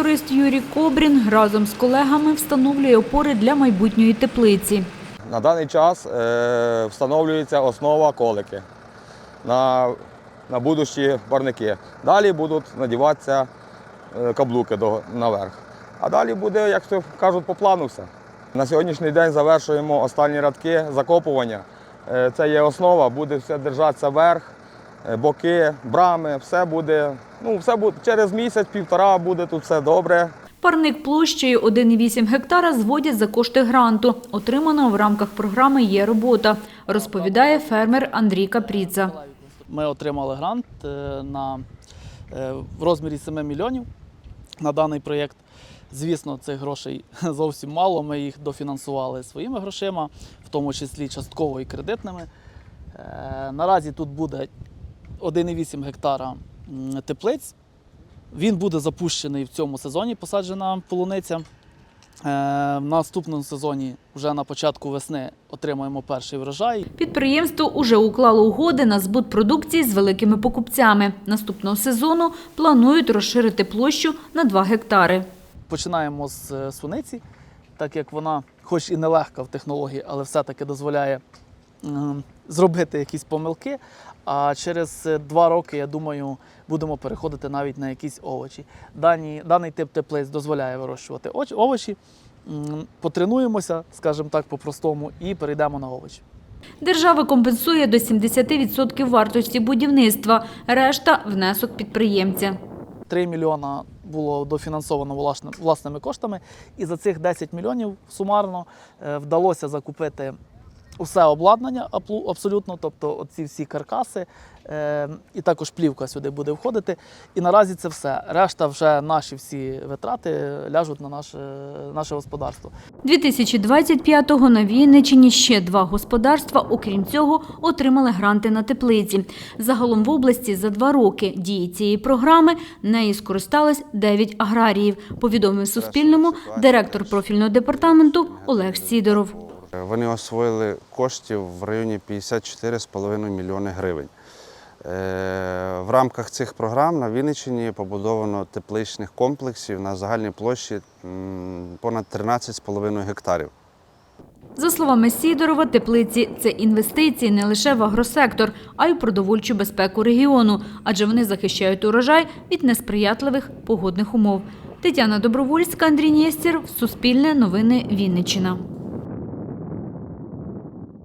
Тракторист Юрій Кобрін разом з колегами встановлює опори для майбутньої теплиці. На даний час е, встановлюється основа колики на, на будущі парники. Далі будуть надіватися е, каблуки наверх. А далі буде, як кажуть, по плану все. На сьогоднішній день завершуємо останні радки закопування. Е, це є основа, буде все держатися вверх, боки, брами, все буде. Ну, все буде через місяць-півтора буде тут все добре. Парник площею 1,8 гектара зводять за кошти гранту, отриманого в рамках програми «Є робота», розповідає фермер Андрій Капріца. Ми отримали грант е, на, е, в розмірі 7 мільйонів на даний проєкт. Звісно, цих грошей зовсім мало. Ми їх дофінансували своїми грошима, в тому числі частково і кредитними. Е, Наразі тут буде 1,8 гектара теплиць. Він буде запущений в цьому сезоні, посаджена полуниця. Е, В наступному сезоні, вже на початку весни, отримаємо перший врожай. Підприємство уже уклало угоди на збут продукції з великими покупцями. Наступного сезону планують розширити площу на 2 гектари. Починаємо з е, суниці, так як вона, хоч і нелегка в технології, але все-таки дозволяє зробити якісь помилки. А через е, два роки, я думаю, будемо переходити навіть на якісь овочі. Дані, даний тип теплиць дозволяє вирощувати овочі. Потренуємося, скажімо так, по-простому, і перейдемо на овочі. Держава компенсує до 70% вартості будівництва, решта – внесок підприємця. 3 мільйона було дофінансовано власними коштами, і за цих 10 мільйонів сумарно е, вдалося закупити усе обладнання аплу- абсолютно, тобто оці всі каркаси, е, і також плівка сюди буде входити. І наразі це все. Решта вже наші всі витрати ляжуть на наше, наше господарство. 2025-го на Вінниччині ще два господарства, окрім цього, отримали гранти на теплиці. Загалом в області за два роки дії цієї програми нею скористались 9 аграріїв, повідомив Суспільному директор профільного департаменту Олег Сідоров. Вони освоїли коштів в районі 54,5 мільйони гривень. Е, В рамках цих програм на Вінниччині побудовано тепличних комплексів на загальній площі понад 13,5 гектарів. За словами Сідорова, теплиці – це інвестиції не лише в агросектор, а й в продовольчу безпеку регіону, адже вони захищають урожай від несприятливих погодних умов. Тетяна Добровольська, Андрій Нєстєр, Суспільне новини Вінниччина.